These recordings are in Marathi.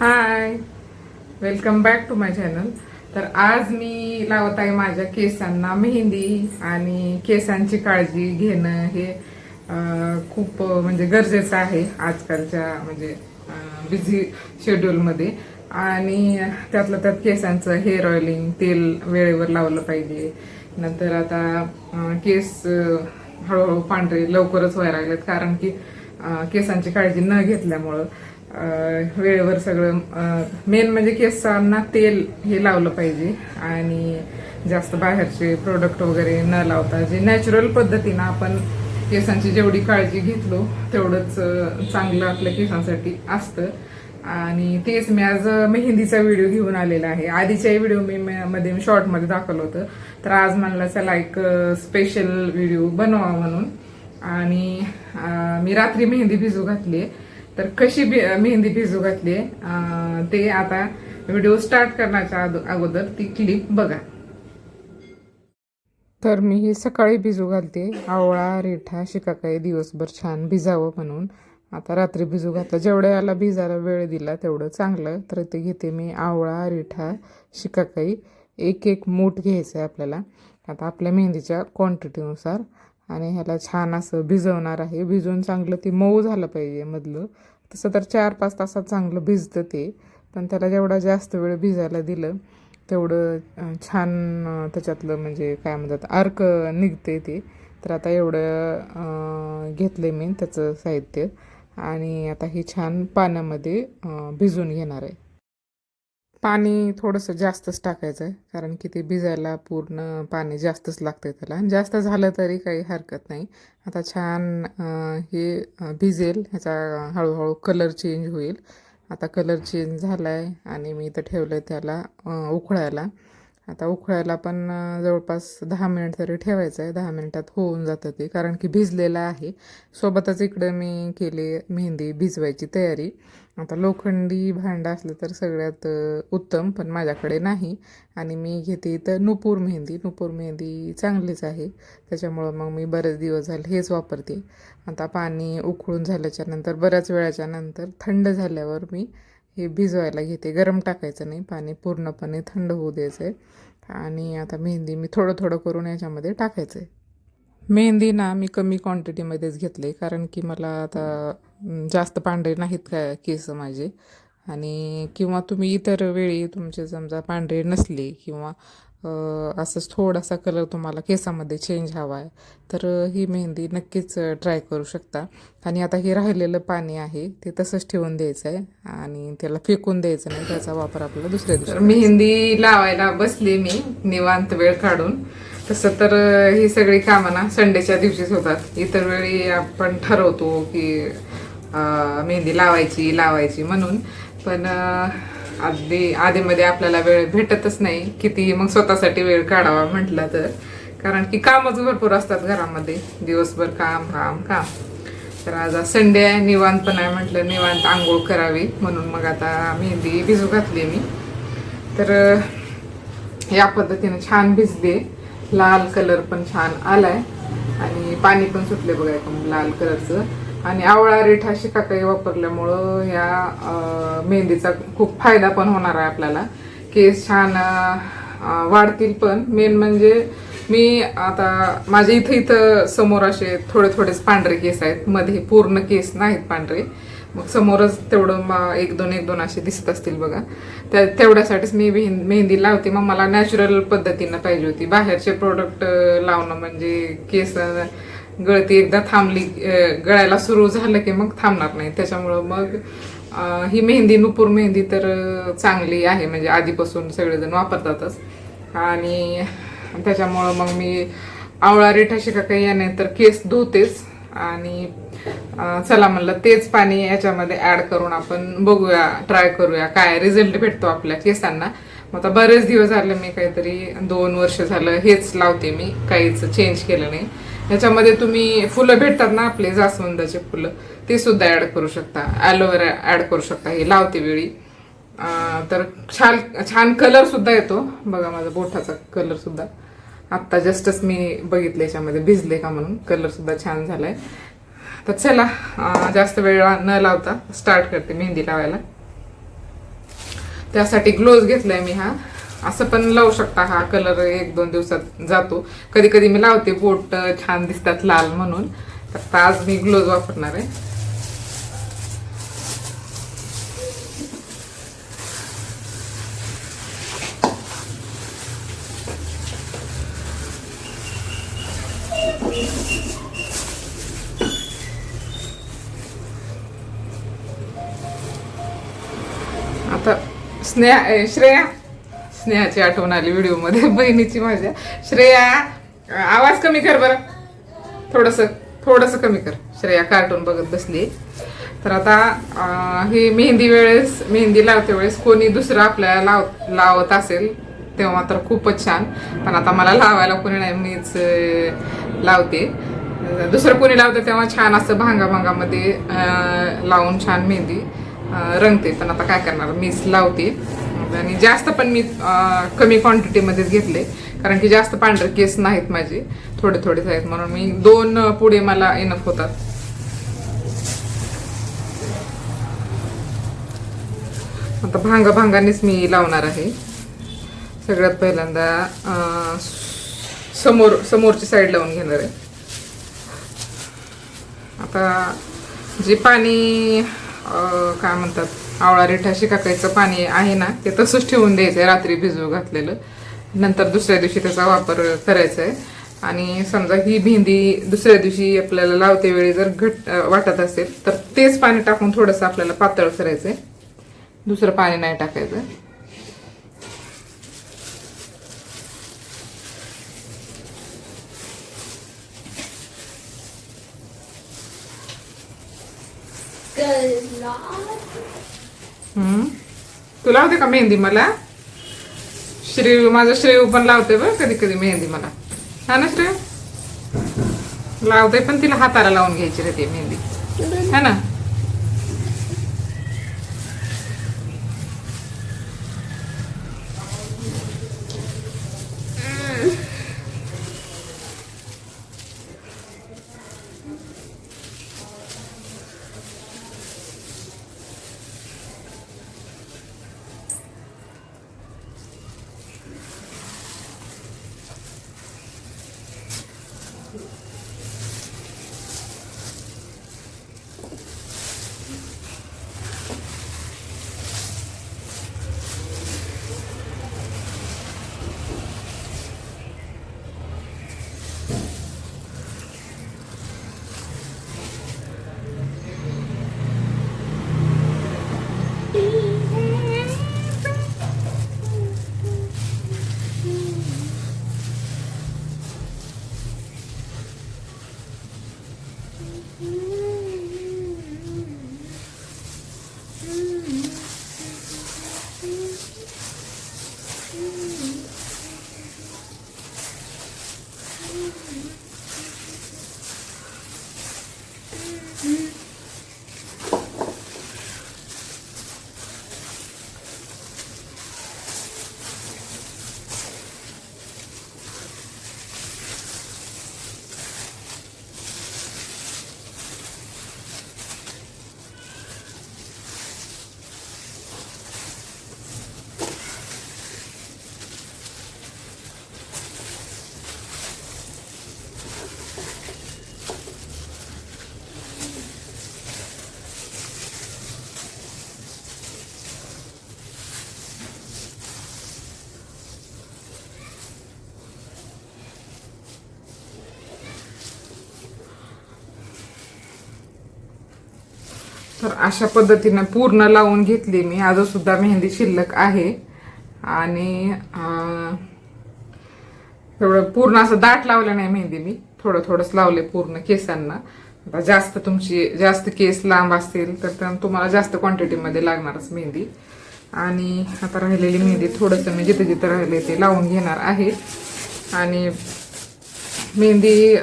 Hi. Welcome back to my channel तर आज मी लावत आहे माझ्या केसांना मेहंदी आणि केसांची काळजी घेणं हे खूप म्हणजे गरजेचं आहे आजकालच्या म्हणजे बिझी शेड्यूलमध्ये आणि त्यातलं त्यात केसांचं हेअर ऑइलिंग तेल वेळेवर लावलं पाहिजे. नंतर आता केस हळूहळू पांढरे लवकरच व्हायला लागलेत कारण की केसांची काळजी न घेतल्यामुळं वेळेवर सगळं मेन म्हणजे केसांना तेल हे लावलं पाहिजे आणि जास्त बाहेरचे प्रोडक्ट वगैरे न लावता जे नॅचरल पद्धतीनं आपण केसांची जेवढी काळजी घेतलो तेवढंच चांगलं आपल्या केसांसाठी असतं. आणि तेच मी आज मेहंदीचा व्हिडिओ घेऊन आलेला आहे. आधीच्याही व्हिडिओ मी मध्ये मी शॉर्टमध्ये दाखवलं होतं. तर आज म्हणलं चला एक स्पेशल व्हिडिओ बनवा म्हणून. आणि मी रात्री मेहंदी भिजू घातली आहे तर कशी भि- मेहंदी भिजू घातली ते आता व्हिडिओ स्टार्ट करण्याच्या अगोदर ती क्लिप बघा. तर मी ही सकाळी भिजू घालते. आवळा रेठा शिकाकाई दिवसभर छान भिजावं म्हणून. आता रात्री भिजू घातलं. जेवढ्या याला भिजायला वेळ दिला तेवढं चांगलं. तर ते घेते मी आवळा रेठा शिकाकाई एक एक मूठ घ्यायचं आहे आपल्याला. आता आपल्या मेहंदीच्या क्वांटिटीनुसार आणि ह्याला छान असं भिजवणार आहे. भिजवून चांगलं ते मऊ झालं पाहिजे मधलं. तसं तर चार पाच तासात चांगलं भिजतं ते. पण त्याला जेवढा जास्त वेळ भिजायला दिलं तेवढं छान त्याच्यातलं म्हणजे काय म्हणतात अर्क निघते ते. तर आता एवढं घेतलं मी त्याचं साहित्य. आणि आता हे छान पाण्यामध्ये भिजून घेणार आहे. पाणी थोडंसं जास्तच टाकायचं आहे कारण की ते भिजायला पूर्ण पाणी जास्तच लागतं त्याला. आणि जास्त झालं तरी काही हरकत नाही. आता छान हे भिजेल ह्याचा हळूहळू कलर चेंज होईल. आता कलर चेंज झाला आहे आणि मी इथं ठेवलं आहे त्याला उकळायला. आता उकळायला पण जवळपास दहा मिनिट तरी ठेवायचं आहे दहा मिनिटात होऊन जातं ते. कारण की भिजलेलं आहे. सोबतच इकडं मी केली मेहंदी भिजवायची तयारी. आता लोखंडी भांडं असलं तर सगळ्यात उत्तम पण माझ्याकडे नाही. आणि मी घेते तर नुपूर मेहंदी. नुपूर मेहंदी चांगलीच आहे. त्याच्यामुळं मग मी बरेच दिवस झाले हेच वापरते. आता पाणी उकळून झाल्याच्यानंतर बऱ्याच वेळाच्या नंतर थंड झाल्यावर मी हे भिजवायला घेते. गरम टाकायचं नाही. पाणी पूर्णपणे थंड होऊ द्यायचं आहे आणि आता मेहंदी मी थोडं थोडं करून याच्यामध्ये टाकायचं आहे मेहंदी ना मी कमी क्वांटिटीमध्येच घेतले कारण की मला आता जास्त पांढरे नाहीत का केस माझे. आणि किंवा तुम्ही इतर वेळी तुमचे समजा पांढरे नसले किंवा असंच थोडासा कलर तुम्हाला केसामध्ये चेंज हवा आहे तर ही मेहंदी नक्कीच ट्राय करू शकता. आणि आता हे राहिलेलं पाणी आहे ते तसंच ठेवून द्यायचं आहे आणि त्याला फेकून द्यायचं नाही त्याचा वापर आपल्याला दुसऱ्या दिवशी मेहंदी लावायला बसली मी निवांत वेळ काढून. तसं तर ही सगळी कामं ना संडेच्या दिवशीच होतात. इतर वेळी आपण ठरवतो की मेहंदी लावायची लावायची म्हणून. पण आधी आधीमध्ये आपल्याला वेळ भेटतच नाही. किती मग स्वतःसाठी वेळ काढावा म्हटलं तर. कारण की कामच भरपूर असतात घरामध्ये. दिवसभर काम काम काम. तर आज संडे आहे निवांत पण आहे म्हटलं निवांत आंघोळ करावी. म्हणून मग आता मेहंदी भिजू घातली मी. तर या पद्धतीने छान भिजले. लाल कलर पण छान आलाय. आणि पाणी पण सुटले बघा एकदम लाल कलरचं. आणि आवळा रेठा शिकाकाई वापरल्यामुळं ह्या मेहंदीचा खूप फायदा पण होणार आहे आपल्याला. केस छान वाढतील पण. मेन म्हणजे मी आता माझ्या इथं इथं समोर असे थोडे थोडेच पांढरे केस आहेत. मध्ये पूर्ण केस नाहीत पांढरे. मग समोरच तेवढं मग एक दोन एक दोन असे दिसत असतील बघा. त्या तेवढ्यासाठीच मी मेहं- मेहंदी लावते. मग मला नॅचरल पद्धतीनं पाहिजे होती. बाहेरचे प्रोडक्ट लावणं म्हणजे केस गळती एकदा थांबली गळायला सुरू झालं की मग थांबणार नाही. त्याच्यामुळं मग ही मेहंदी नुपूर मेहंदी तर चांगली आहे. म्हणजे आधीपासून सगळेजण वापरतातच. आणि त्याच्यामुळं मग मी आवळा रेठा शिका काही याने तर केस धुतेच. आणि चला म्हणलं तेच पाणी याच्यामध्ये ऍड करून आपण बघूया ट्राय करूया. काय रिझल्ट भेटतो आपल्या केसांना. मग आता बरेच दिवस झाले मी काहीतरी दोन वर्ष झालं हेच लावते मी. काहीच चेंज केलं नाही. ह्याच्यामध्ये तुम्ही फुलं भेटतात ना आपले जास्वंदाचे फुलं ते सुद्धा ऍड करू शकता. ॲलोवेरा ऍड करू शकता हे लावते वेळी. तर छान छान कलर सुद्धा येतो. बघा माझा बोठाचा कलर सुद्धा. आत्ता जस्टच मी बघितलं याच्यामध्ये भिजले का म्हणून. कलर सुद्धा छान झालाय. तर चला जास्त वेळ न लावता स्टार्ट करते मेहंदी लावायला. त्यासाठी ग्लोव्ज घेतलाय मी हा. असं पण लावू शकता. हा कलर एक दोन दिवसात जातो. कधी कधी मी लावते बोट छान दिसतात लाल म्हणून. तर आता आज मी ग्लोव्ह वापरणार आहे. आता स्नेहा श्रेया. स्नेहाची आठवण आली व्हिडिओमध्ये बहिणीची माझ्या. श्रेया आवाज कमी कर बरं. थोडस थोडस कमी कर. श्रेया कार्टून बघत बसली. तर आता ही मेहंदी वेळेस मेहंदी लावते वेळेस कोणी दुसरं आपल्याला लाव लावत असेल तेव्हा तर खूपच छान. पण आता मला लावायला कोणी नाही मीच लावते. दुसरं कोणी लावतं तेव्हा छान असं भांगा भांगामध्ये लावून छान मेहंदी रंगते. पण आता काय करणार? मीच लावते. आणि जास्त पण मी कमी क्वांटिटीमध्येच घेतले. कारण की जास्त पांढरे केस नाहीत माझे. थोडे थोडेच आहेत म्हणून मी दोन पुढे मला इनफ होतात. आता भांगा भांगानेच मी लावणार आहे. सगळ्यात पहिल्यांदा समोर समोरची साईड लावून घेणार आहे. आता जे पाणी काय म्हणतात? आवळा रिठा शिकाकायचं पाणी आहे ना ते तसंच ठेवून द्यायचं आहे रात्री भिजू घातलेलं. नंतर दुसऱ्या दिवशी त्याचा वापर करायचा आहे आणि समजा ही भेंदी दुसऱ्या दिवशी आपल्याला लावते वेळी जर घट वाटत असेल तर तेच पाणी टाकून थोडंसं आपल्याला पातळ करायचं आहे दुसरं पाणी नाही टाकायचं. हम्म. तू लावते का मेहंदी मला? श्रेय माझं श्रेयू पण लावते बरं कधी कधी मेहंदी मला. हा ना श्रेय? लावते पण तिला हाताला लावून घ्यायची रे ती मेहंदी. है ना? तर अशा पद्धतीने पूर्ण लावून घेतली मी. अजून सुद्धा मेहंदी शिल्लक आहे. आणि एवढं पूर्ण असं दाट लावलं नाही मेहंदी मी. थोडं थोडंच लावले पूर्ण केसांना. आता जास्त तुमची जास्त केस लांब असतील तर त्या- तुम्हाला जास्त क्वांटिटीमध्ये लागणारच मेहंदी. आणि आता राहिलेली मेहंदी थोडंसं मी जिथे जिथे राहिले ते लावून घेणार आहे. आणि मेहंदी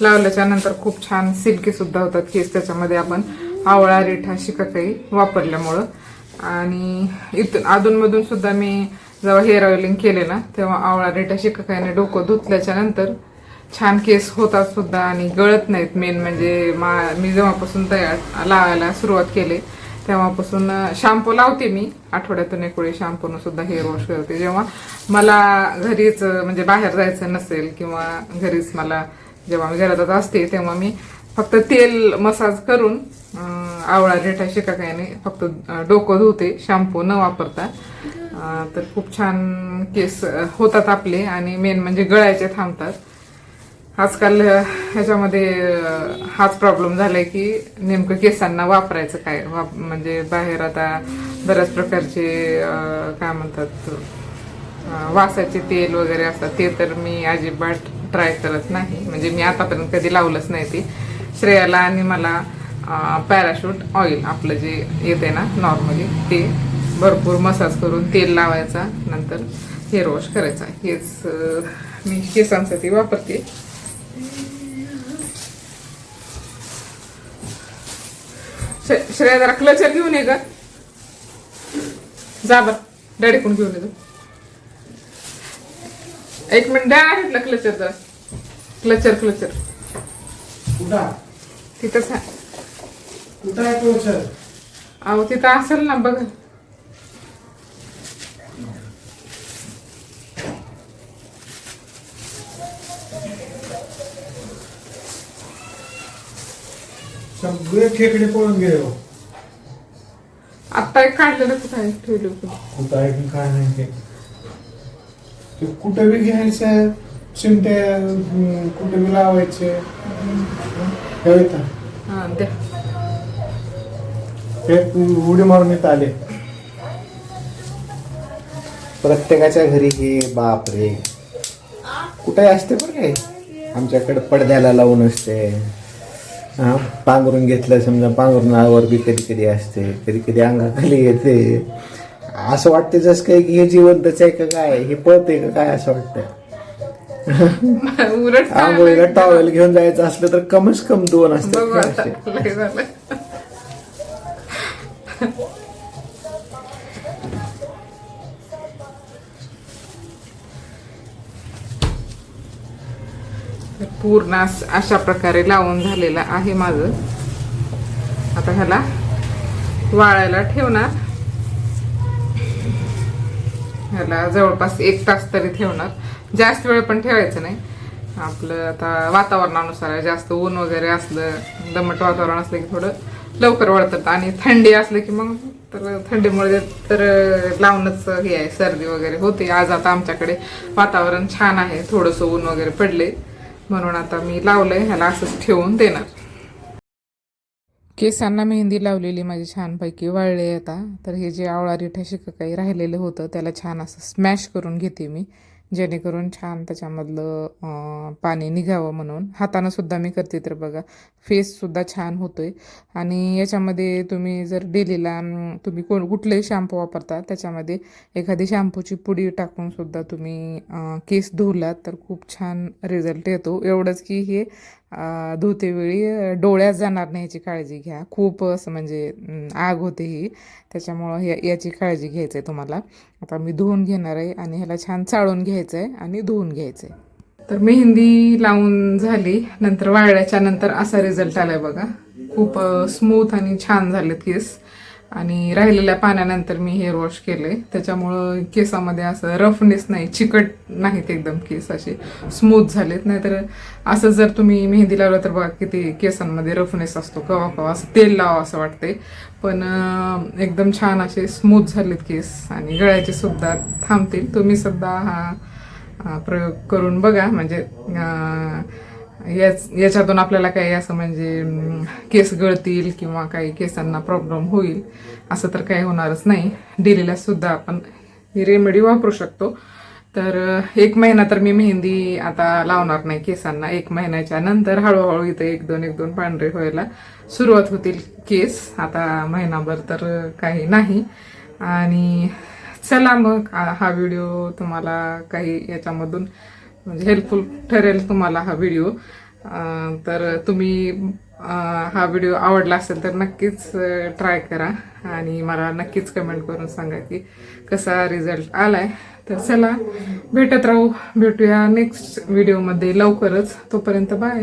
लावल्याच्या नंतर खूप छान सिल्की सुद्धा होतात केस. त्याच्यामध्ये आपण आवळा रेठा शिकाकाई वापरल्यामुळं. आणि इथून अधूनमधून सुद्धा मी जेव्हा हेअर ऑइलिंग केले ना तेव्हा आवळा रेठा शिकाकाईने डोकं धुतल्याच्या नंतर छान केस होतात सुद्धा आणि गळत नाहीत. मेन म्हणजे मा मी जेव्हापासून तयार लावायला सुरुवात केली तेव्हापासून शॅम्पू लावते मी. आठवड्यातून एक वेळी शॅम्पूनं सुद्धा हेअर वॉश करते. जेव्हा मला घरीच म्हणजे बाहेर जायचं नसेल किंवा घरीच मला जेव्हा मी घरातच असते तेव्हा मी फक्त तेल मसाज करून आवळा रेठा नाही फक्त डोकं धुते शॅम्पू न वापरता. तर खूप छान केस होतात आपले आणि मेन म्हणजे गळायचे थांबतात. आजकाल ह्याच्यामध्ये हाच प्रॉब्लेम झालाय की नेमकं केसांना वापरायचं काय? वाप म्हणजे बाहेर आता बऱ्याच प्रकारचे काय म्हणतात वासाचे तेल वगैरे असतात ते तर मी अजिबात ट्राय करत नाही. म्हणजे मी आतापर्यंत कधी लावलंच नाही ते. श्रेयाला आणि मला पॅराशूट ऑइल आपलं जे येते ना नॉर्मली ते भरपूर मसाज करून तेल लावायचा नंतर हेअर वॉश करायचा. हेच मी केसांसाठी वापरते. श्रेया जरा क्लचर घेऊन ये जा बर डॅडी कोण घेऊन येतो एक मिनिट द्या घेतलं क्लचर जरा. क्लचर क्लचर तिथंच कुठं आहे सर अहो तिथं असेल ना बघ. सगळे खेकडे पळून गेले हो. आत्ता एक काढलेलं कुठं आहे? ठेवलं कुठं कुठं आहे की काय नाही ते. ते कुठं बी घ्यायचं चिमट्या अं, कुठं बी लावायचे. कविता हा द्या. हे उडी मारून येत आले. प्रत्येकाच्या घरी हे बाप रे कुठे असते बरं काय आमच्याकडे पडद्याला लावून असते. हा पांघरून घेतलं समजा पांघरुणावर बी कधी कधी असते कधी कधी अंगाखाली येते. असं वाटतं जसं काय की हे जिवंतच आहे का काय हे पळते का काय असं वाटतं आंघोळीला टॉवेल. घेऊन जायचं असलं तर कमच कम दोन असतात पूर्ण अस- अशा प्रकारे लावून झालेलं आहे माझं. आता ह्याला वाळायला ठेवणार. ह्याला जवळपास एक तास तरी ठेवणार. जास्त वेळ पण ठेवायचं नाही. आपलं आता वातावरणानुसार आहे जास्त ऊन वगैरे असलं दमट वातावरण असलं की थोडं लवकर वळतात आणि थंडी असलं की मग तर थंडीमुळे तर लावणंच हे आहे सर्दी वगैरे होते. आज आता आमच्याकडे वातावरण छान आहे. थोडंसं ऊन वगैरे पडले. म्हणून आता मी लावलंय ह्याला असंच ठेवून देणार. केसांना मेहंदी लावलेली माझी छानपैकी वाळले आता. तर हे जे आवळा रिठा शिकं काही राहिलेलं होतं त्याला छान असं स्मॅश करून घेते मी. जेणेकरून छान त्याच्यामधलं पाणी निघावं म्हणून. हातानं सुद्धा मी करते तर बघा फेससुद्धा छान होतो आहे आणि याच्यामध्ये तुम्ही जर डेलीला तुम्ही कोण कुठलेही शॅम्पू वापरता त्याच्यामध्ये एखादी शॅम्पूची पुडी टाकून सुद्धा तुम्ही केस धुलात तर खूप छान रिझल्ट येतो. एवढंच की हे धुतेवेळी डोळ्यात जाणार नाही याची काळजी घ्या. खूप असं म्हणजे आग होते ही. त्याच्यामुळं या याची काळजी घ्यायची आहे तुम्हाला. आता मी धुवून घेणार आहे आणि ह्याला छान चाळून घ्यायचं आहे आणि धुवून घ्यायचं आहे तर मेहंदी लावून झाली. नंतर वाळल्याच्या नंतर असा रिझल्ट आलाय बघा. खूप स्मूथ आणि छान झालेत केस. आणि राहिलेल्या पाण्यानंतर मी हेअर वॉश केले त्याच्यामुळं केसामध्ये असं रफनेस नाही चिकट नाहीत एकदम केस असे. स्मूथ झालेत. नाहीतर असं जर तुम्ही मेहंदी लावलं तर बघा किती केसांमध्ये रफनेस असतो. कवा कवा असं तेल लावा असं वाटते पण एकदम छान असे स्मूथ झालेत केस. आणि गळ्याचे सुद्धा थांबतील. तुम्ही सुद्धा हा प्रयोग करून बघा. म्हणजे याच याच्यातून आपल्याला काही असं म्हणजे केस गळतील किंवा काही केसांना प्रॉब्लेम होईल असं तर काही होणारच नाही. डेलीला सुद्धा आपण ही रेमेडी वापरू शकतो. तर एक महिना तर मी मेहंदी आता लावणार नाही केसांना. एक महिन्याच्या नंतर हळूहळू इथं एक दोन एक दोन पांढरे व्हायला सुरुवात होतील केस. आता महिनाभर तर काही नाही. आणि चला मग हा व्हिडिओ तुम्हाला काही याच्यामधून म्हणजे हेल्पफुल ठरेल तुम्हाला हा व्हिडिओ तर तुम्ही हा व्हिडिओ आवडला असेल तर नक्कीच ट्राय करा. आणि मला नक्कीच कमेंट करून सांगा की कसा रिझल्ट आलाय. तर चला भेटत राहू. भेटूया नेक्स्ट व्हिडिओमध्ये लवकरच. तोपर्यंत बाय